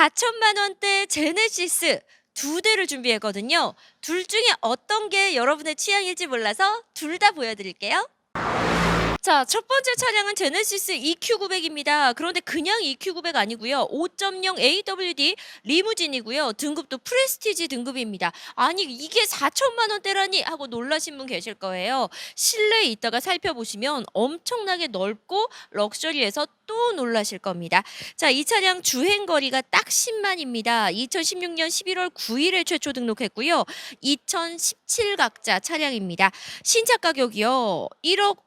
4천만 원대 제네시스 두 대를 준비했거든요. 둘 중에 어떤 게 여러분의 취향일지 몰라서 둘 다 보여드릴게요. 자, 첫 번째 차량은 제네시스 EQ900입니다. 그런데 그냥 EQ900 아니고요. 5.0 AWD 리무진이고요. 등급도 프레스티지 등급입니다. 아니, 이게 4천만 원대라니 하고 놀라신 분 계실 거예요. 실내에 있다가 살펴보시면 엄청나게 넓고 럭셔리해서 또 놀라실 겁니다. 자, 이 차량 주행 거리가 딱 10만입니다. 2016년 11월 9일에 최초 등록했고요. 2017 각자 차량입니다. 신차 가격이요. 1억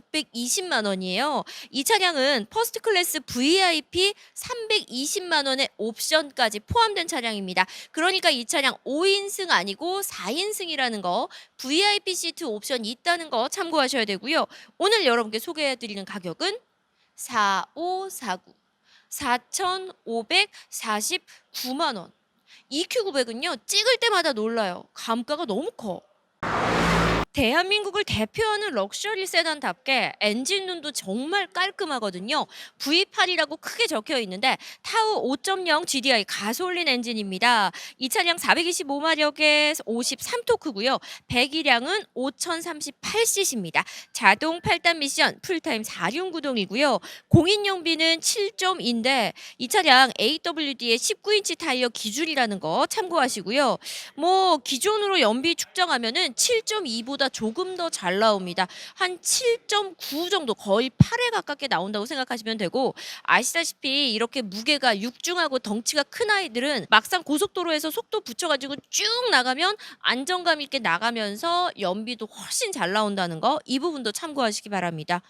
5,620만 원이에요. 이 차량은 퍼스트 클래스 VIP 320만 원의 옵션까지 포함된 차량입니다. 그러니까 이 차량 5인승 아니고 4인승이라는 거 VIP 시트 옵션이 있다는 거 참고하셔야 되고요. 오늘 여러분께 소개해 드리는 가격은 4549 4,549만 원. EQ900은요. 찍을 때마다 놀라요. 감가가 너무 커. 대한민국을 대표하는 럭셔리 세단답게 엔진 룸도 정말 깔끔하거든요. V8이라고 크게 적혀 있는데 타우 5.0 GDI 가솔린 엔진입니다. 이 차량 425마력의 53토크고요. 배기량은 5038cc입니다. 자동 8단 미션 풀타임 4륜 구동이고요. 공인 용비는 7.2인데 이 차량 AWD의 19인치 타이어 기준이라는 거 참고하시고요. 뭐 기존으로 연비 측정하면은 7.2보다 조금 더 잘 나옵니다. 한 7.9 정도 거의 8에 가깝게 나온다고 생각하시면 되고 아시다시피 이렇게 무게가 육중하고 덩치가 큰 아이들은 막상 고속도로에서 속도 붙여가지고 쭉 나가면 안정감 있게 나가면서 연비도 훨씬 잘 나온다는 거 이 부분도 참고하시기 바랍니다.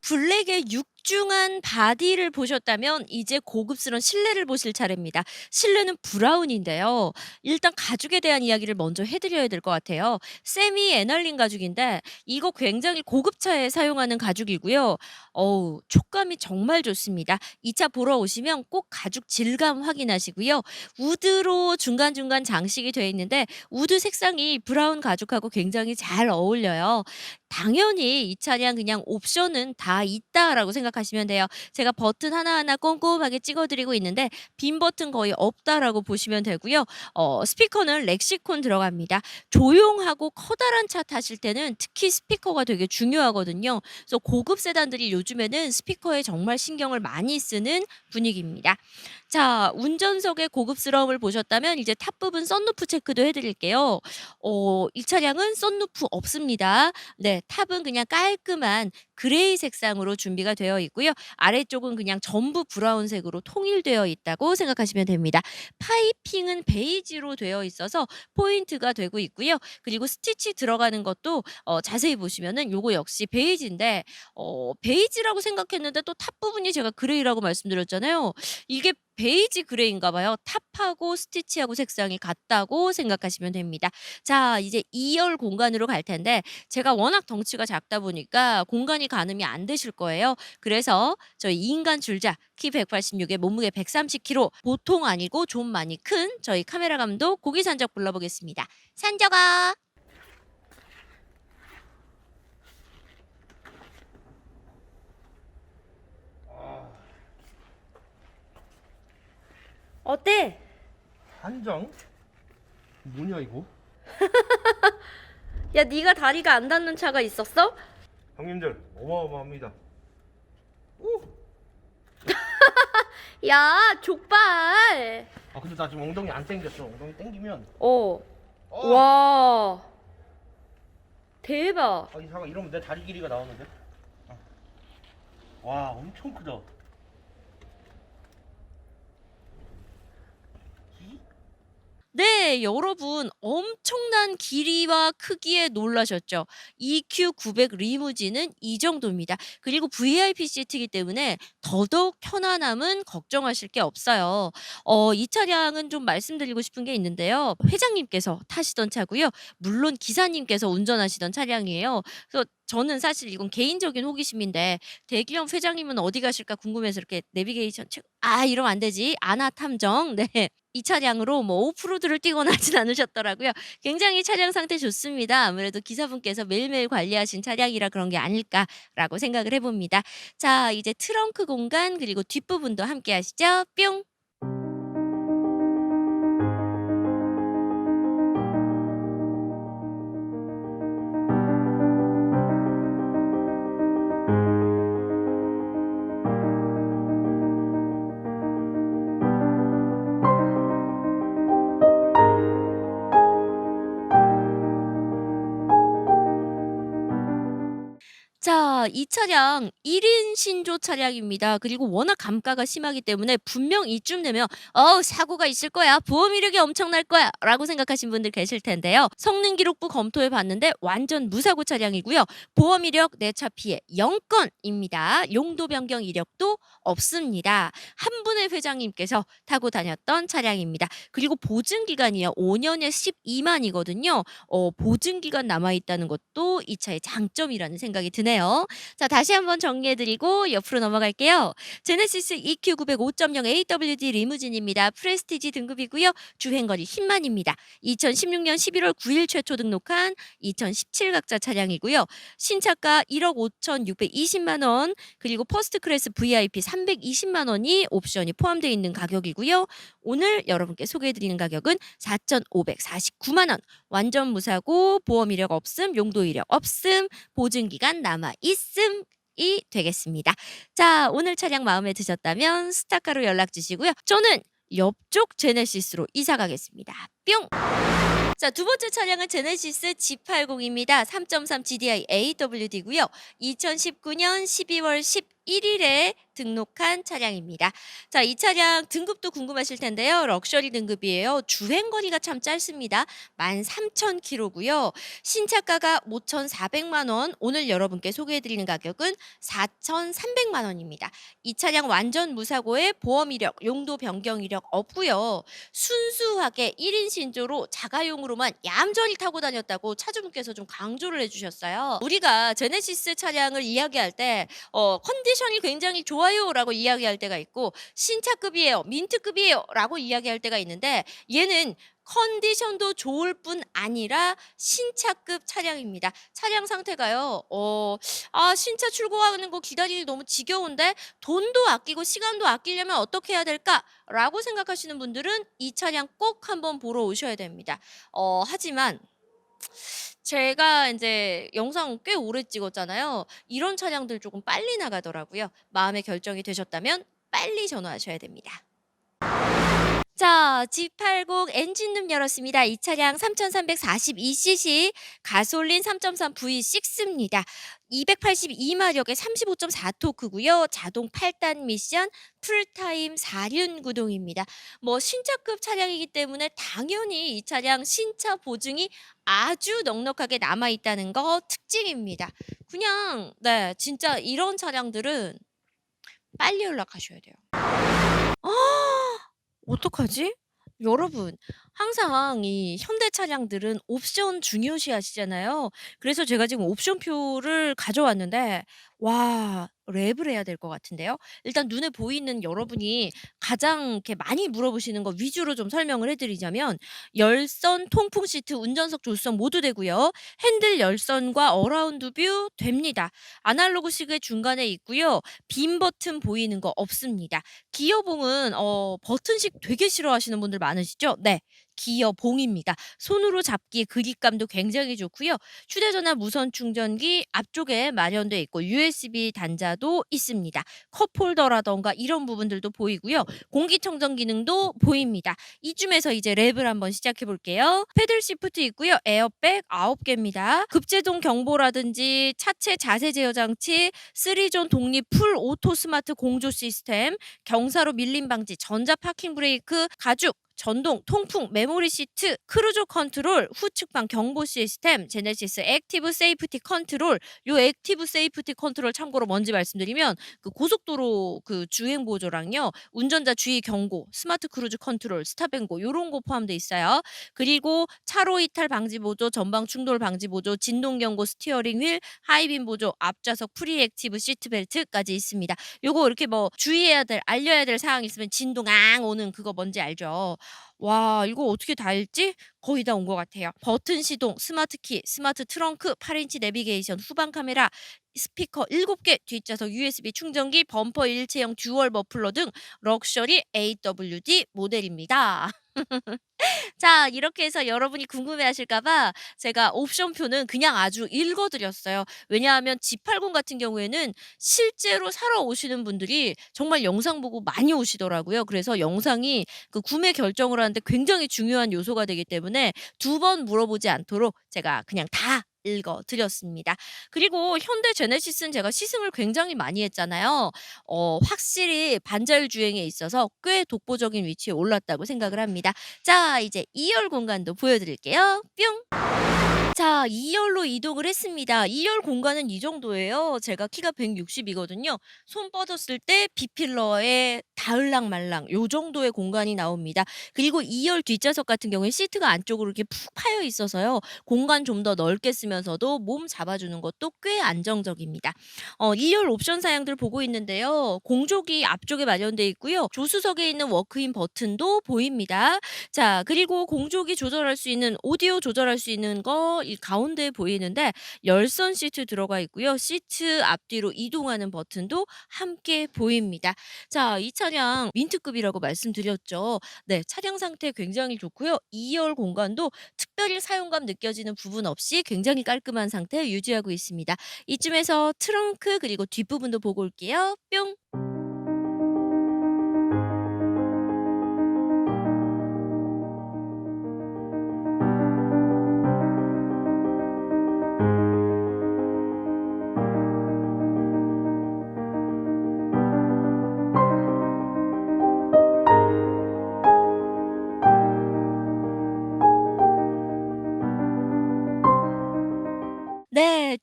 블랙의 육중한 바디를 보셨다면 이제 고급스러운 실내를 보실 차례입니다. 실내는 브라운인데요. 일단 가죽에 대한 이야기를 먼저 해드려야 될 것 같아요. 세미 에날린 가죽인데 이거 굉장히 고급차에 사용하는 가죽이고요. 어우 촉감이 정말 좋습니다. 이 차 보러 오시면 꼭 가죽 질감 확인하시고요. 우드로 중간중간 장식이 되어 있는데 우드 색상이 브라운 가죽하고 굉장히 잘 어울려요. 당연히 이 차량 그냥 옵션은 다 있다라고 생각 하시면 돼요. 제가 버튼 하나하나 꼼꼼하게 찍어드리고 있는데 빈 버튼 거의 없다라고 보시면 되고요. 어, 스피커는 렉시콘 들어갑니다. 조용하고 커다란 차 타실 때는 특히 스피커가 되게 중요하거든요. 그래서 고급 세단들이 요즘에는 스피커에 정말 신경을 많이 쓰는 분위기입니다. 자, 운전석의 고급스러움을 보셨다면 이제 탑 부분 썬루프 체크도 해드릴게요. 어, 이 차량은 썬루프 없습니다. 네, 탑은 그냥 깔끔한 그레이 색상으로 준비가 되어 있고요. 아래쪽은 그냥 전부 브라운색으로 통일되어 있다고 생각하시면 됩니다. 파이핑은 베이지로 되어 있어서 포인트가 되고 있고요. 그리고 스티치 들어가는 것도 어, 자세히 보시면은 요거 역시 베이지인데 어, 베이지라고 생각했는데 또 탑 부분이 제가 그레이라고 말씀드렸잖아요. 이게 베이지 그레이인가 봐요. 탑하고 스티치하고 색상이 같다고 생각하시면 됩니다. 자, 이제 2열 공간으로 갈 텐데 제가 워낙 덩치가 작다 보니까 공간이 가늠이 안 되실 거예요. 그래서 저희 인간 줄자 키 186에 몸무게 130kg 보통 아니고 좀 많이 큰 저희 카메라 감독 고기 산적 불러보겠습니다. 산적아. 어때? 한정? 뭐냐 이거? 야, 네가 다리가 안 닿는 차가 있었어? 형님들 어마어마합니다. 오! 야, 족발. 아 근데 나 지금 엉덩이 안 땡겼어. 엉덩이 땡기면 어. 어! 와. 대박. 아, 이 잠깐 이러면 내 다리 길이가 나오는데? 아. 와 엄청 크다. 네, 여러분 엄청난 길이와 크기에 놀라셨죠? EQ900 리무진은 이 정도입니다. 그리고 VIP 시트이기 때문에 더더욱 편안함은 걱정하실 게 없어요. 어, 이 차량은 좀 말씀드리고 싶은 게 있는데요. 회장님께서 타시던 차고요. 물론 기사님께서 운전하시던 차량이에요. 그래서 저는 사실 이건 개인적인 호기심인데 대기업 회장님은 어디 가실까 궁금해서 이렇게 내비게이션 책, 아 이러면 안 되지 아나 탐정 네. 이 차량으로 뭐 오프로드를 뛰거나 하진 않으셨더라고요. 굉장히 차량 상태 좋습니다. 아무래도 기사분께서 매일매일 관리하신 차량이라 그런 게 아닐까라고 생각을 해봅니다. 자, 이제 트렁크 공간 그리고 뒷부분도 함께 하시죠. 뿅! 자, 이 차량 1인 신조 차량입니다. 그리고 워낙 감가가 심하기 때문에 분명 이쯤 되면 어우 사고가 있을 거야. 보험 이력이 엄청날 거야. 라고 생각하신 분들 계실 텐데요. 성능 기록부 검토해 봤는데 완전 무사고 차량이고요. 보험 이력 내 차 피해 0건입니다. 용도 변경 이력도 없습니다. 한 분의 회장님께서 타고 다녔던 차량입니다. 그리고 보증 기간이요. 5년에 12만이거든요. 어, 보증 기간 남아 있다는 것도 이 차의 장점이라는 생각이 드네요. 자, 다시 한번 정리해 드리고 옆으로 넘어갈게요. 제네시스 EQ 900 5.0 AWD 리무진입니다. 프레스티지 등급이고요. 주행거리 10만입니다. 2016년 11월 9일 최초 등록한 2017각자 차량이고요. 신차가 1억 5,620만 원, 그리고 퍼스트 클래스 VIP 320만 원이 옵션이 포함되어 있는 가격이고요. 오늘 여러분께 소개해 드리는 가격은 4,549만 원. 완전 무사고 보험 이력 없음, 용도 이력 없음, 보증 기간 남아 있 음. 이 되겠습니다. 자, 오늘 차량 마음에 드셨다면 스타카로 연락 주시고요. 저는 옆쪽 제네시스로 이사 가겠습니다. 뿅! 자, 두 번째 차량은 제네시스 G80입니다. 3.3 GDI AWD고요. 2019년 12월 11일에 등록한 차량입니다. 자, 이 차량 등급도 궁금하실 텐데요. 럭셔리 등급이에요. 주행 거리가 참 짧습니다. 13,000km고요. 신차가가 5,400만 원. 오늘 여러분께 소개해 드리는 가격은 4,300만 원입니다. 이 차량 완전 무사고에 보험 이력, 용도 변경 이력 없고요. 순수하게 1인 신조로 자가용으로만 얌전히 타고 다녔다고 차주분께서 좀 강조를 해 주셨어요. 우리가 제네시스 차량을 이야기할 때 어, 컨디 션이 굉장히 좋아요라고 이야기할 때가 있고 신차급이에요, 민트급이에요라고 이야기할 때가 있는데 얘는 컨디션도 좋을 뿐 아니라 신차급 차량입니다. 차량 상태가요. 어, 아 신차 출고하는 거 기다리기 너무 지겨운데 돈도 아끼고 시간도 아끼려면 어떻게 해야 될까라고 생각하시는 분들은 이 차량 꼭 한번 보러 오셔야 됩니다. 어, 하지만 제가 인제 영상 꽤 오래 찍었잖아요. 이런 차량들 조금 빨리 나가더라고요. 마음의 결정이 되셨다면 빨리 전화하셔야 됩니다. 자, G80 엔진룸 열었습니다. 이 차량 3342cc 가솔린 3.3 V6입니다. 282마력의 35.4 토크고요. 자동 8단 미션 풀타임 4륜 구동입니다. 뭐 신차급 차량이기 때문에 당연히 이 차량 신차 보증이 아주 넉넉하게 남아 있다는 거 특징입니다. 그냥 네, 진짜 이런 차량들은 빨리 연락하셔야 돼요. 아! 어떡하지? 여러분, 항상 이 현대 차량들은 옵션 중요시 하시잖아요. 그래서 제가 지금 옵션표를 가져왔는데 와, 랩을 해야 될 것 같은데요. 일단 눈에 보이는 여러분이 가장 이렇게 많이 물어보시는 거 위주로 좀 설명을 해 드리자면 열선, 통풍 시트, 운전석 조수석 모두 되고요. 핸들 열선과 어라운드 뷰 됩니다. 아날로그 시계 중간에 있고요. 빔 버튼 보이는 거 없습니다. 기어봉은 어 버튼식 되게 싫어하시는 분들 많으시죠? 네. 기어봉입니다. 손으로 잡기에 그립감도 굉장히 좋고요. 휴대전화 무선 충전기 앞쪽에 마련돼 있고 USB 단자도 있습니다. 컵홀더라던가 이런 부분들도 보이고요. 공기청정 기능도 보입니다. 이쯤에서 이제 랩을 한번 시작해 볼게요. 패들 시프트 있고요. 에어백 9개입니다. 급제동 경보라든지 차체 자세 제어 장치, 3존 독립 풀 오토 스마트 공조 시스템, 경사로 밀림 방지, 전자 파킹 브레이크, 가죽 전동, 통풍, 메모리 시트, 크루즈 컨트롤, 후측방 경보 시스템, 제네시스 액티브 세이프티 컨트롤. 요 액티브 세이프티 컨트롤 참고로 뭔지 말씀드리면 그 고속도로 그 주행 보조랑요. 운전자 주의 경고, 스마트 크루즈 컨트롤, 스탑앤고 요런 거 포함돼 있어요. 그리고 차로 이탈 방지 보조, 전방 충돌 방지 보조, 진동 경고 스티어링 휠, 하이빔 보조, 앞좌석 프리 액티브 시트 벨트까지 있습니다. 요거 이렇게 뭐 주의해야 될 알려야 될 사항 있으면 진동 앙 오는 그거 뭔지 알죠? 와 이거 어떻게 다 읽지? 거의 다 온 것 같아요. 버튼 시동, 스마트 키, 스마트 트렁크, 8인치 내비게이션, 후방 카메라, 스피커 7개, 뒷좌석 USB 충전기, 범퍼 일체형 듀얼 머플러 등 럭셔리 AWD 모델입니다. 자, 이렇게 해서 여러분이 궁금해하실까 봐 제가 옵션표는 그냥 아주 읽어 드렸어요. 왜냐하면 G80 같은 경우에는 실제로 사러 오시는 분들이 정말 영상 보고 많이 오시더라고요. 그래서 영상이 그 구매 결정을 하는데 굉장히 중요한 요소가 되기 때문에 두 번 물어보지 않도록 제가 그냥 다 읽어 드렸습니다. 그리고 현대 제네시스는 제가 시승을 굉장히 많이 했잖아요. 어 확실히 반자율 주행에 있어서 꽤 독보적인 위치에 올랐다고 생각을 합니다. 자 이제 2열 공간도 보여 드릴게요. 뿅. 자 2열로 이동을 했습니다. 2열 공간은 이 정도예요. 제가 키가 160 이거든요. 손 뻗었을 때 B필러에 닿을랑 말랑 요 정도의 공간이 나옵니다. 그리고 2열 뒷좌석 같은 경우에 시트가 안쪽으로 이렇게 푹 파여 있어서요. 공간 좀 더 넓게 쓰면서도 몸 잡아주는 것도 꽤 안정적입니다. 어 2열 옵션 사양들 보고 있는데요. 공조기 앞쪽에 마련돼 있고요. 조수석에 있는 워크인 버튼도 보입니다. 자 그리고 공조기 조절할 수 있는 오디오 조절할 수 있는 거이 가운데에 보이는데 열선 시트 들어가 있고요. 시트 앞뒤로 이동하는 버튼도 함께 보입니다. 자 이 차량 민트급이라고 말씀드렸죠. 네 차량 상태 굉장히 좋고요. 2열 공간도 특별히 사용감 느껴지는 부분 없이 굉장히 깔끔한 상태 유지하고 있습니다. 이쯤에서 트렁크 그리고 뒷부분도 보고 올게요. 뿅.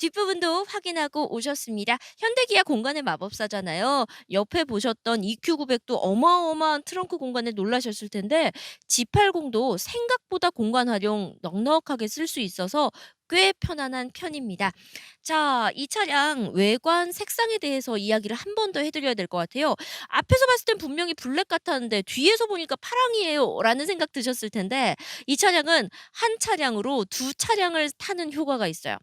뒷부분도 확인하고 오셨습니다. 현대기아 공간의 마법사잖아요. 옆에 보셨던 EQ900도 어마어마한 트렁크 공간에 놀라셨을 텐데 G80도 생각보다 공간 활용 넉넉하게 쓸 수 있어서 꽤 편안한 편입니다. 자 이 차량 외관 색상에 대해서 이야기를 한 번 더 해 드려야 될 것 같아요. 앞에서 봤을 땐 분명히 블랙 같았는데 뒤에서 보니까 파랑이에요 라는 생각 드셨을 텐데 이 차량은 한 차량으로 두 차량을 타는 효과가 있어요.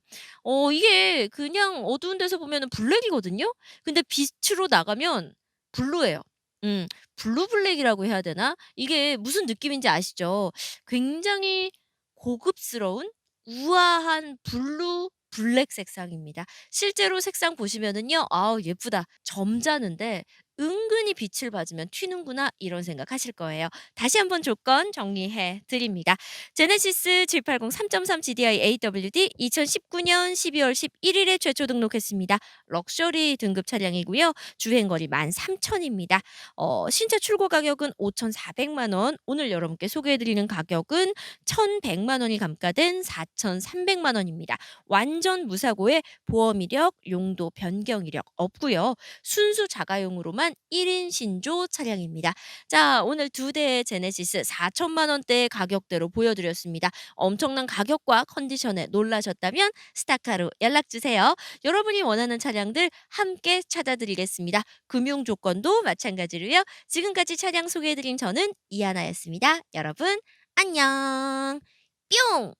어 이게 그냥 어두운 데서 보면은 블랙이거든요. 근데 빛으로 나가면 블루예요. 음. 블루 블랙이라고 해야 되나? 이게 무슨 느낌인지 아시죠? 굉장히 고급스러운 우아한 블루 블랙 색상입니다. 실제로 색상 보시면은요. '아우 예쁘다. 점잖은데 은근히 빛을 받으면 튀는구나.' 이런 생각하실 거예요. 다시 한번 조건 정리해 드립니다. 제네시스 G80 3.3 GDI AWD 2019년 12월 11일에 최초 등록했습니다. 럭셔리 등급 차량이고요. 주행 거리 13,000입니다. 어 신차 출고 가격은 5,400만 원. 오늘 여러분께 소개해 드리는 가격은 1,100만 원이 감가된 4,300만 원입니다. 완전 무사고에 보험 이력, 용도 변경 이력 없고요. 순수 자가용으로만 1인 신조 차량입니다. 자 오늘 두 대의 제네시스 4천만 원대의 가격대로 보여 드렸습니다. 엄청난 가격과 컨디션에 놀라셨다면 스타카로 연락 주세요. 여러분이 원하는 차량들 함께 찾아 드리겠습니다. 금융 조건도 마찬가지로요. 지금까지 차량 소개해 드린 저는 이하나였습니다. 여러분 안녕. 뿅.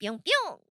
뿅뿅.